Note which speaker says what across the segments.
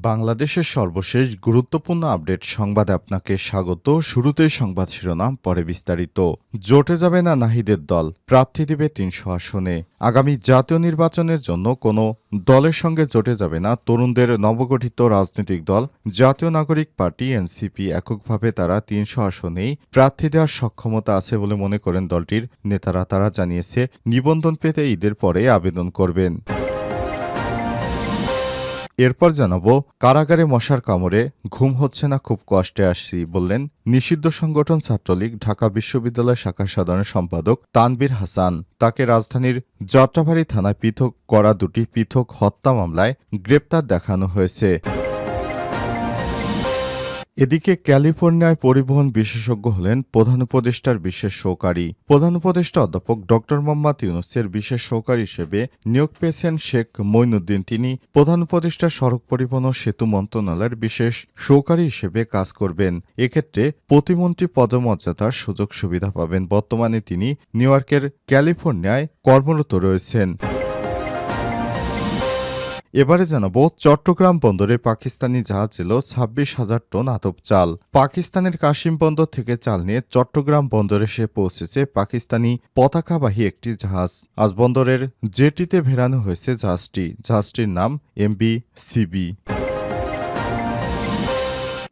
Speaker 1: বাংলাদেশের সর্বশেষ গুরুত্বপূর্ণ আপডেট সংবাদে আপনাকে স্বাগত। শুরুতেই সংবাদ শিরোনাম, পরে বিস্তারিত। জোটে যাবে না নাহিদের দল, প্রার্থী দিবে তিনশো আসনে। আগামী জাতীয় নির্বাচনের জন্য কোনো দলের সঙ্গে জোটে যাবে না তরুণদের নবগঠিত রাজনৈতিক দল। জাতীয় নাগরিক পার্টি, এনসিপি, এককভাবে তারা তিনশো আসনেই প্রার্থী দেওয়ার সক্ষমতা আছে বলে মনে করেন দলটির নেতারা। তারা জানিয়েছে, নিবন্ধন পেতে ঈদের পরে আবেদন করবেন। এরপর জানাব, কারাগারে মশার কামড়ে ঘুম হচ্ছে না, খুব কষ্টে আসছি বললেন নিষিদ্ধ সংগঠন ছাত্রলীগ, ঢাকা বিশ্ববিদ্যালয় শাখার সাধারণ সম্পাদক তানবীর হাসান। তাকে রাজধানীর যাত্রাবাড়ি থানায় পৃথক করা দুটি পৃথক হত্যা মামলায় গ্রেপ্তার দেখানো হয়েছে। এদিকে ক্যালিফোর্নিয়ায় পরিবহন বিশেষজ্ঞ হলেন প্রধান উপদেষ্টার বিশেষ সহকারী। প্রধান উপদেষ্টা অধ্যাপক ড মোহাম্মদ ইউনুসের বিশেষ সহকারী হিসেবে নিয়োগ পেয়েছেন শেখ মইনুদ্দিন তিনি প্রধান উপদেষ্টা সড়ক পরিবহন ও সেতু মন্ত্রণালয়ের বিশেষ সহকারী হিসেবে কাজ করবেন। এক্ষেত্রে প্রতিমন্ত্রী পদমর্যাদার সুযোগ সুবিধা পাবেন। বর্তমানে তিনি নিউ ইয়র্কের ক্যালিফোর্নিয়ায় কর্মরত রয়েছেন। এবারে জানাব চট্টগ্রাম বন্দরে পাকিস্তানি জাহাজ ছিল ছাব্বিশ হাজার টন আতপ চাল। পাকিস্তানের কাশিম বন্দর থেকে চাল নিয়ে চট্টগ্রাম বন্দরে এসে পৌঁছেছে পাকিস্তানি পতাকাবাহী একটি জাহাজ। আজ বন্দরের জেটিতে ভেড়ানো হয়েছে জাহাজটি। জাহাজটির নাম এমবি সিবি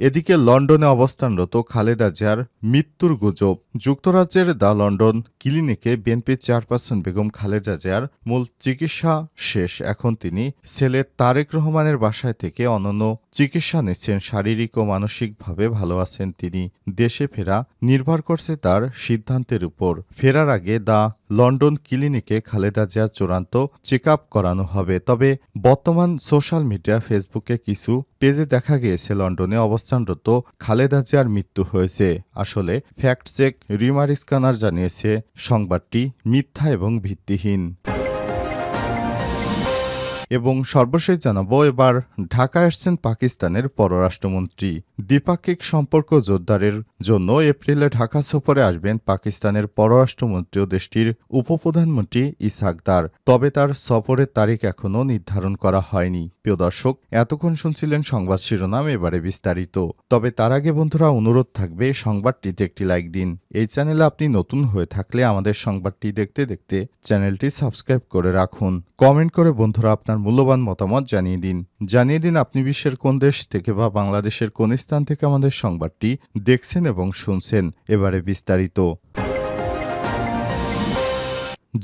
Speaker 1: এদিকে লন্ডনে অবস্থানরত খালেদা জিয়ার মৃত্যুর গুজব। যুক্তরাজ্যের দ্য লন্ডন ক্লিনিকে বিএনপি চেয়ারপারসন বেগম খালেদা জিয়ার মূল চিকিৎসা শেষ। এখন তিনি ছেলে তারেক রহমানের বাসায় থেকে অনন্য চিকিৎসা নিচ্ছেন শারীরিক ও মানসিকভাবে ভালো আছেন তিনি। দেশে ফেরা নির্ভর করছে তার সিদ্ধান্তের উপর। ফেরার আগে দ্য লন্ডন ক্লিনিকে খালেদা জিয়ার চূড়ান্ত চেক করানো হবে। তবে বর্তমান সোশ্যাল মিডিয়া ফেসবুকে কিছু পেজে দেখা গিয়েছে লন্ডনে অবস্থানরত খালেদা জিয়ার মৃত্যু হয়েছে। আসলে ফ্যাক্ট চেক রিমার স্ক্যানার জানিয়েছে, সংবাদটি মিথ্যা এবং ভিত্তিহীন। এবং সর্বশেষ জানাব, এবার ঢাকায় আসছেন পাকিস্তানের পররাষ্ট্রমন্ত্রী। দ্বিপাক্ষিক সম্পর্ক জোরদারের জন্য এপ্রিলে ঢাকা সফরে আসবেন পাকিস্তানের পররাষ্ট্রমন্ত্রী ও দেশটির উপপ্রধানমন্ত্রী ইসাকদার তবে তার সফরের তারিখ এখনও নির্ধারণ করা হয়নি। প্রিয় দর্শক, এতক্ষণ শুনছিলেন সংবাদ শিরোনাম, এবারে বিস্তারিত। তবে তার আগে বন্ধুরা, অনুরোধ থাকবে, সংবাদটিতে একটি লাইক দিন। এই চ্যানেলে আপনি নতুন হয়ে থাকলে আমাদের সংবাদটি দেখতে দেখতে চ্যানেলটি সাবস্ক্রাইব করে রাখুন। কমেন্ট করে বন্ধুরা, আপনার মূল্যবান মতামত জানিয়ে দিন। জানিয়ে দিন আপনি বিশ্বের কোন দেশ থেকে বা বাংলাদেশের কোন স্থান থেকে আমাদের সংবাদটি দেখছেন এবং শুনছেন। এবারে বিস্তারিত।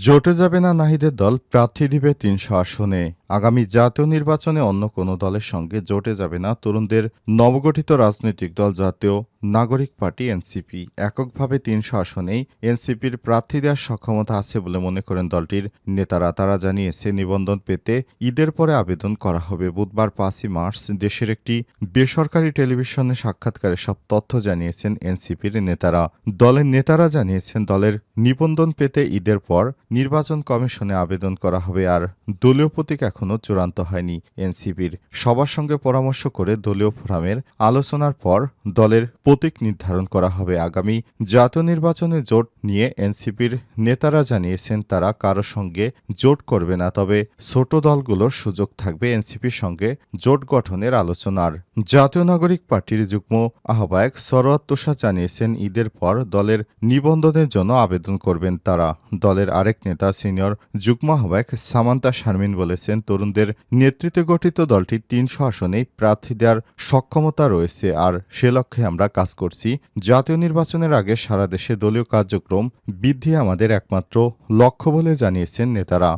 Speaker 1: জোটে যাবে না নাহিদের দল, প্রার্থী দিবে তিনশো আসনে। আগামী জাতীয় নির্বাচনে অন্য কোনো দলের সঙ্গে জোটে যাবে না তরুণদের নবগঠিত রাজনৈতিক দল জাতীয় নাগরিক পার্টি, এনসিপি। এককভাবে তিনশো আসনেই এনসিপির প্রার্থী দেওয়ার সক্ষমতা আছে বলে মনে করেন দলটির নেতারা। তারা জানিয়েছে, নিবন্ধন পেতে ঈদের পরে আবেদন করা হবে। বুধবার পাঁচই মার্চ দেশের একটি বেসরকারি টেলিভিশনে সাক্ষাৎকারে সব তথ্য জানিয়েছেন এনসিপির নেতারা। দলের নেতারা জানিয়েছেন, দলের নিবন্ধন পেতে ঈদের পর নির্বাচন কমিশনে আবেদন করা হবে আর দলীয় প্রতীক এখনও চূড়ান্ত হয়নি। এনসিপির সবার সঙ্গে পরামর্শ করে দলীয় ফোরামের আলোচনার পর দলের প্রতীক নির্ধারণ করা হবে। আগামী জাতীয় নির্বাচনে জোট নিয়ে এনসিপির নেতারা জানিয়েছেন, তারা কারও সঙ্গে জোট করবে না, তবে ছোট দলগুলোর সুযোগ থাকবে এনসিপির সঙ্গে জোট গঠনের আলোচনার। জাতীয় নাগরিক পার্টির যুগ্ম আহ্বায়ক সরোয়াত তোষা জানিয়েছেন, ঈদের পর দলের নিবন্ধনের জন্য আবেদন করবেন তারা। দলের আরেক নেতা সিনিয়র যুগ্ম আহ্বায়ক সামান্তা শারমিন বলেছেন, তরুণদের নেতৃত্বে গঠিত দলটি তিনশো আসনেই প্রার্থী দেওয়ার সক্ষমতা রয়েছে, আর সে লক্ষ্যে আমরা কাজ করছি। জাতীয় নির্বাচনের আগে সারা দেশে দলীয় কার্যক্রম বৃদ্ধি আমাদের একমাত্র লক্ষ্য বলে জানিয়েছেন নেতারা।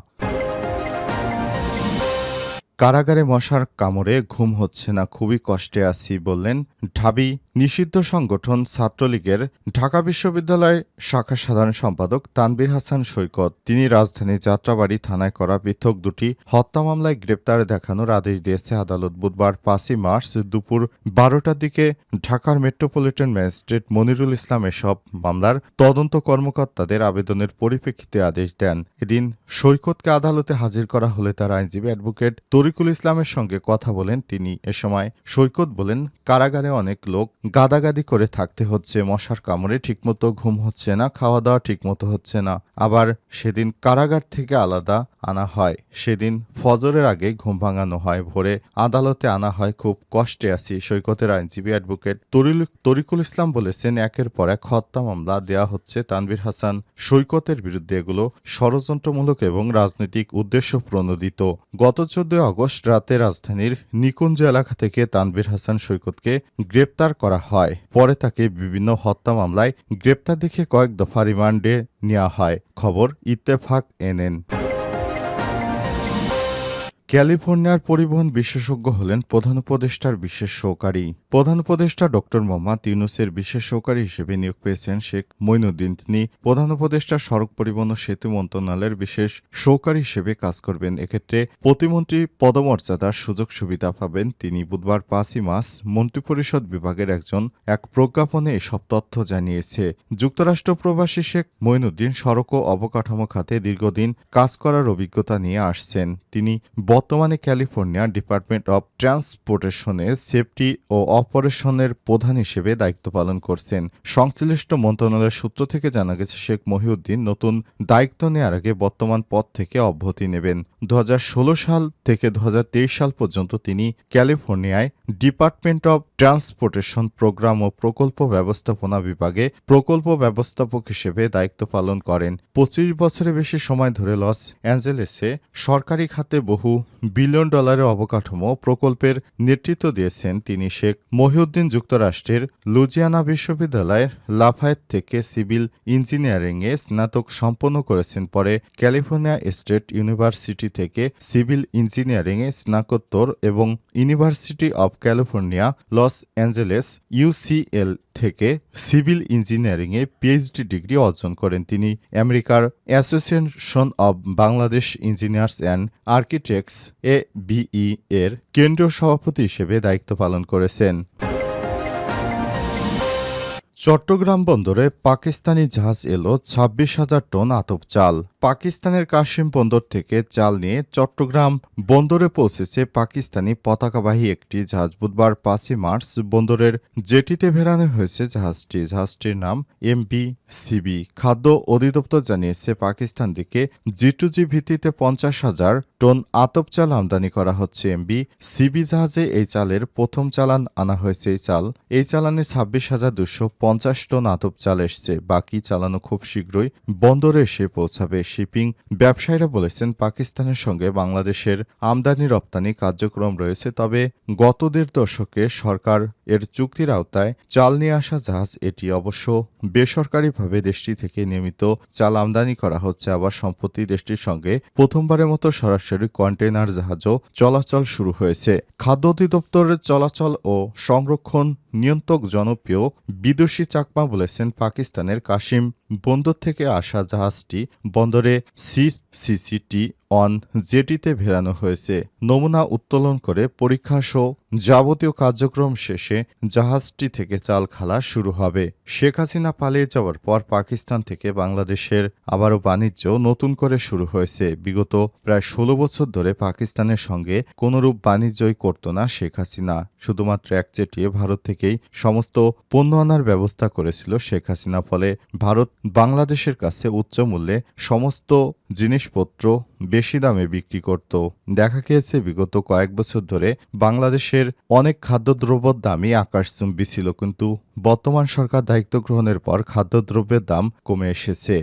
Speaker 1: কারাগারে মশার কামড়ে ঘুম হচ্ছে না, খুবই কষ্টে আছি বললেন ঢাবি নিষিদ্ধ সংগঠন ছাত্রলীগের ঢাকা বিশ্ববিদ্যালয় শাখা সাধারণ সম্পাদক তানবীর হাসান সৈকত। তিনি রাজধানী যাত্রাবাড়ি থানায় করা পৃথক দুটি হত্যা মামলায় গ্রেপ্তার দেখানোর আদেশ দিয়েছে আদালত বুধবার পাঁচই মার্চ দুপুর বারোটার দিকে ঢাকার মেট্রোপলিটন ম্যাজিস্ট্রেট মনিরুল ইসলাম এসব মামলার তদন্ত কর্মকর্তাদের আবেদনের পরিপ্রেক্ষিতে আদেশ দেন। এদিন সৈকতকে আদালতে হাজির করা হলে তার আইনজীবী অ্যাডভোকেট তরিকুল ইসলামের সঙ্গে কথা বলেন তিনি। এ সময় সৈকত বলেন, কারাগারে অনেক লোক গাদাগাদি করে থাকতে হচ্ছে, মশার কামড়ে ঠিকমতো ঘুম হচ্ছে না খাওয়া দাওয়া ঠিকমতো হচ্ছে না। আবার সেদিন কারাগার থেকে আলাদা আনা হয়, সেদিন ফজরের আগে ঘুম ভাঙানো হয়, ভোরে আদালতে আনা হয়, খুব কষ্টে আছি, সৈকতের আইনজীবী অ্যাডভোকেট তরিল- তরিকুল ইসলাম বলেছেন, একের পর এক হত্যা মামলা দেয়া হচ্ছে তানভীর হাসান সৈকতের বিরুদ্ধে, এগুলো ষড়যন্ত্রমূলক এবং রাজনৈতিক উদ্দেশ্য প্রণোদিত। গত চোদ্দই আগস্ট রাতে রাজধানীর নিকুঞ্জ এলাকা থেকে তানভীর হাসান সৈকতকে গ্রেপ্তার করা হয়। পরে তাকে বিভিন্ন হত্যা মামলায় গ্রেপ্তার দেখে কয়েক দফা রিমান্ডে নেওয়া হয়। খবর ইত্তেফাক, এনএন। ক্যালিফোর্নিয়ার পরিবহন বিশেষজ্ঞ হলেন প্রধান উপদেষ্টার বিশেষ সহকারী। প্রধান উপদেষ্টা ডক্টর মোহাম্মদ ইউনুসের বিশেষ সহকারী হিসেবে নিয়োগ পেয়েছেন শেখ মইনুদ্দিন তিনি প্রধান উপদেষ্টা সড়ক পরিবহন ও সেতু মন্ত্রণালয়ের বিশেষ সহকারী হিসেবে কাজ করবেন। এক্ষেত্রে প্রতিমন্ত্রী পদমর্যাদার সুযোগ সুবিধা পাবেন। তিনি বুধবার পাঁচই মাস মন্ত্রিপরিষদ বিভাগের একজন, এক প্রজ্ঞাপনে এসব তথ্য জানিয়েছে। যুক্তরাষ্ট্র প্রবাসী শেখ মইনুদ্দিন সড়ক ও অবকাঠামো খাতে দীর্ঘদিন কাজ করার অভিজ্ঞতা নিয়ে আসছেন। তিনি বর্তমানে ক্যালিফোর্নিয়া ডিপার্টমেন্ট অব ট্রান্সপোর্টেশনের সেফটি ও অপারেশনের প্রধান হিসেবে দায়িত্ব পালন করছেন। সংশ্লিষ্ট মন্ত্রণালয়ের সূত্র থেকে জানা গেছে, শেখ মহিউদ্দিন নতুন দায়িত্ব নেওয়ার আগে বর্তমান পদ থেকে অব্যাহতি নেবেন। দু হাজার ষোলো সাল থেকে দু হাজার তেইশ সাল পর্যন্ত তিনি ক্যালিফোর্নিয়ায় ডিপার্টমেন্ট অব ট্রান্সপোর্টেশন প্রোগ্রাম ও প্রকল্প ব্যবস্থাপনা বিভাগে প্রকল্প ব্যবস্থাপক হিসেবে দায়িত্ব পালন করেন। পঁচিশ বছরের বেশি সময় ধরে লস অ্যাঞ্জেলেসে সরকারি খাতে বহু বিলিয়ন ডলারের অবকাঠামো প্রকল্পের নেতৃত্ব দিয়েছেন তিনি শেখ মহিউদ্দিন যুক্তরাষ্ট্রের লুজিয়ানা বিশ্ববিদ্যালয়ের লাফায়েত থেকে সিভিল ইঞ্জিনিয়ারিংয়ে স্নাতক সম্পন্ন করেছেন। পরে ক্যালিফোর্নিয়া স্টেট ইউনিভার্সিটি থেকে সিভিল ইঞ্জিনিয়ারিংয়ে স্নাতকোত্তর এবং university of California, Los Angeles UCL থেকে সিভিল ইঞ্জিনিয়ারিংয়ে পিএইচডি ডিগ্রি অর্জন করেন। তিনি আমেরিকার association of Bangladesh engineers and architects A BE এর কেন্দ্রীয় সভাপতি হিসেবে দায়িত্ব পালন করেছেন। চট্টগ্রাম বন্দরে পাকিস্তানি জাহাজ এলো ছাব্বিশ হাজার টন আতপ চাল। পাকিস্তানের কাশিম বন্দর থেকে চাল নিয়ে চট্টগ্রাম বন্দরে পৌঁছেছে পাকিস্তানি পতাকাবাহী একটি জাহাজ। বুধবার পাঁচই মার্চ বন্দরের জেটিতে ভেড়ানো হয়েছে জাহাজটি। জাহাজটির নাম এমবি সিবি খাদ্য অধিদপ্তর জানিয়েছে, পাকিস্তান থেকে জি টু জি ভিত্তিতে পঞ্চাশ হাজার টন আতপ চাল আমদানি করা হচ্ছে। এমবি সিবি জাহাজে এই চালের প্রথম চালান আনা হয়েছে। এই চাল, এই চালানে ছাব্বিশ হাজার দুশো পঞ্চাশ টন আতপ চাল এসছে। বাকি চালানো খুব শীঘ্রই বন্দরে এসে পৌঁছাবে। শিপিং ব্যবসায়ীরা বলেছেন, পাকিস্তানের সঙ্গে বাংলাদেশের আমদানি রপ্তানি কার্যক্রম রয়েছে, তবে গত দেড় দশকে সরকার এর চুক্তির আওতায় চাল নিয়ে আসা জাহাজ এটি অবশ্য বেসরকারিভাবে দেশটি থেকে নিয়মিত চাল আমদানি করা হচ্ছে। আবার সম্প্রতি দেশটির সঙ্গে প্রথমবারের মতো সরাসরি কন্টেইনার জাহাজও চলাচল শুরু হয়েছে। খাদ্য অধিদপ্তরের চলাচল ও সংরক্ষণ নিয়ন্ত্রক জনপ্রিয় বিদেশি চাকমা বলেছেন পাকিস্তানের কাশিম। বন্দর থেকে আসা জাহাজটি বন্দরে সিসিটি অন জেটিতে ভেড়ানো হয়েছে। নমুনা উত্তোলন করে পরীক্ষা সহ যাবতীয় কার্যক্রম শেষে জাহাজটি থেকে চাল খালা শুরু হবে। শেখ হাসিনা পালিয়ে যাওয়ার পর পাকিস্তান থেকে বাংলাদেশের আবারও বাণিজ্য নতুন করে শুরু হয়েছে। বিগত প্রায় ষোলো বছর ধরে পাকিস্তানের সঙ্গে কোনরূপ বাণিজ্যই করত না শেখ হাসিনা। শুধুমাত্র এক একচেটিয়ে ভারত থেকেই সমস্ত পণ্য আনার ব্যবস্থা করেছিল শেখ হাসিনা। ফলে ভারত বাংলাদেশের কাছে উচ্চ মূল্যে সমস্ত জিনিসপত্র বেশি দামে বিক্রি করত। দেখা গিয়েছে, বিগত কয়েক বছর ধরে বাংলাদেশের অনেক খাদ্যদ্রব্যর দামই আকাশচুম্বী ছিল, কিন্তু বর্তমান সরকার দায়িত্ব গ্রহণের পর খাদ্যদ্রব্যের দাম কমে এসেছে।